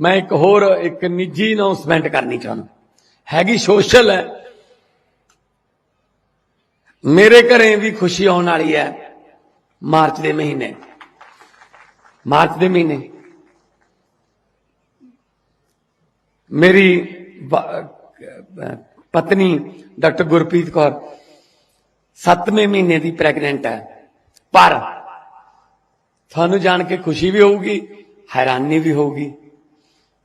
ਮੈਂ ਇੱਕ ਹੋਰ, ਇੱਕ ਨਿੱਜੀ ਅਨਾਉਂਸਮੈਂਟ ਕਰਨੀ ਚਾਹੁੰਦਾ। ਹੈਗੀ ਸੋਸ਼ਲ ਹੈ। ਮੇਰੇ ਘਰੇ ਵੀ ਖੁਸ਼ੀ ਆਉਣ ਵਾਲੀ ਹੈ ਮਾਰਚ ਦੇ ਮਹੀਨੇ। ਮਾਰਚ ਦੇ ਮਹੀਨੇ। ਮੇਰੀ ਪਤਨੀ ਡਾਕਟਰ ਗੁਰਪ੍ਰੀਤ ਕੌਰ 7ਵੇਂ ਮਹੀਨੇ ਦੀ ਪ੍ਰੈਗਨੈਂਟ ਹੈ। ਪਰ ਤੁਹਾਨੂੰ ਜਾਣ ਕੇ ਖੁਸ਼ੀ ਵੀ ਹੋਊਗੀ, ਹੈਰਾਨੀ ਵੀ ਹੋਊਗੀ।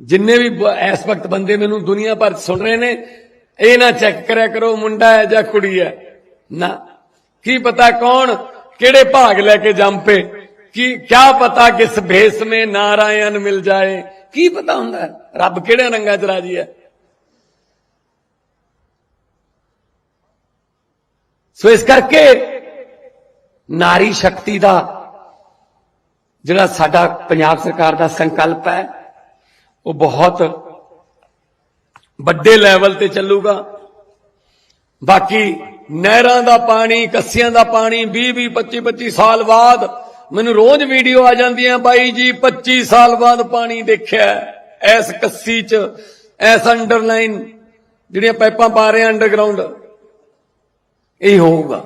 ਜਿੰਨੇ ਵੀ ਇਸ ਵਕਤ ਬੰਦੇ ਮੈਨੂੰ ਦੁਨੀਆ ਭਰ 'ਚ ਸੁਣ ਰਹੇ ਨੇ, ਇਹ ਨਾ ਚੈੱਕ ਕਰਿਆ ਕਰੋ, ਮੁੰਡਾ ਹੈ ਜਾਂ ਕੁੜੀ ਹੈ। ਨਾ। ਕੀ ਪਤਾ ਕੌਣ ਕਿਹੜੇ ਭਾਗ ਲੈ ਕੇ ਜੰਮ? ਪੇ ਕੀ, ਕਿਆ ਪਤਾ ਕਿਸ ਭੇਸ ਮੇ ਨਾਰਾਇਣ ਮਿਲ ਜਾਏ? ਕੀ ਪਤਾ ਹੁੰਦਾ? ਰੱਬ ਕਿਹੜੇ ਰੰਗਾਂ 'ਚ ਰਾਜੀ ਹੈ? ਸੋ ਇਸ ਕਰਕੇ ਨਾਰੀ ਸ਼ਕਤੀ ਦਾ ਜਿਹੜਾ ਸਾਡਾ ਪੰਜਾਬ ਸਰਕਾਰ ਦਾ ਸੰਕਲਪ ਹੈ ਉਹ ਬਹੁਤ ਵੱਡੇ ਲੈਵਲ ਤੇ ਚੱਲੂਗਾ। ਬਾਕੀ ਨਹਿਰਾਂ ਦਾ ਪਾਣੀ ਕੱਸੀਆਂ ਦਾ ਪਾਣੀ 20 20 25 25 ਸਾਲ ਬਾਅਦ ਮੈਨੂੰ ਰੋਜ਼ ਵੀਡੀਓ ਆ ਜਾਂਦੀਆਂ ਬਾਈ ਜੀ 25 ਸਾਲ ਬਾਅਦ ਪਾਣੀ ਦੇਖਿਆ। ਐਸ ਕੱਸੀ ਚ ਐਸ ਅੰਡਰਲਾਈਨ ਜਿਹੜੀਆਂ ਪਾਈਪਾਂ ਪਾ ਰਹੇ ਅੰਡਰਗਰਾਉਂਡ ਇਹ ਹੋਊਗਾ।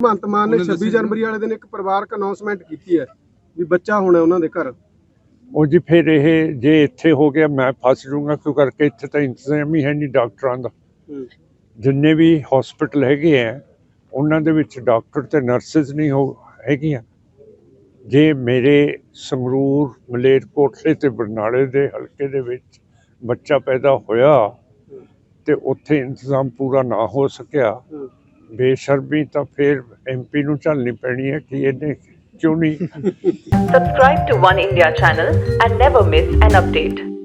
ਭਗਵੰਤ ਮਾਨ ਨੇ 26 ਜਨਵਰੀ ਵਾਲੇ ਦਿਨ ਇੱਕ ਪਰਿਵਾਰਕ ਅਨਾਉਂਸਮੈਂਟ ਕੀਤੀ ਹੈ ਵੀ ਬੱਚਾ ਹੋਣਾ ਉਹਨਾਂ ਦੇ ਘਰ। ਉਹ ਜੀ ਫਿਰ ਇਹ ਜੇ ਇੱਥੇ ਹੋ ਗਿਆ ਮੈਂ ਫਸ ਜਾਊਂਗਾ ਕਿਉਂ ਕਰਕੇ ਇੱਥੇ ਤਾਂ ਇੰਤਜ਼ਾਮ ਹੀ ਹੈ ਨਹੀਂ ਡਾਕਟਰਾਂ ਦਾ। ਜਿੰਨੇ ਵੀ ਹਸਪੀਟਲ ਹੈਗੇ ਆ ਉਹਨਾਂ ਦੇ ਵਿੱਚ ਡਾਕਟਰ ਤੇ ਨਰਸਿਸ ਨਹੀਂ ਹੋ ਹੈਗੀਆਂ। ਜੇ ਮੇਰੇ ਸੰਗਰੂਰ ਮਲੇਰਕੋਟਲੇ ਤੇ ਬਰਨਾਲੇ ਦੇ ਹਲਕੇ ਦੇ ਵਿੱਚ ਬੱਚਾ ਪੈਦਾ ਹੋਇਆ ਤੇ ਉੱਥੇ ਇੰਤਜ਼ਾਮ ਪੂਰਾ ਨਾ ਹੋ ਸਕਿਆ ਬੇਸ਼ਰਮੀ ਤਾਂ ਫਿਰ ਐਮਪੀ ਨੂੰ ਝੱਲਣੀ ਪੈਣੀ ਹੈ ਕਿ ਇਹਨੇ क्यों नहीं subscribe to one India channel and never miss an update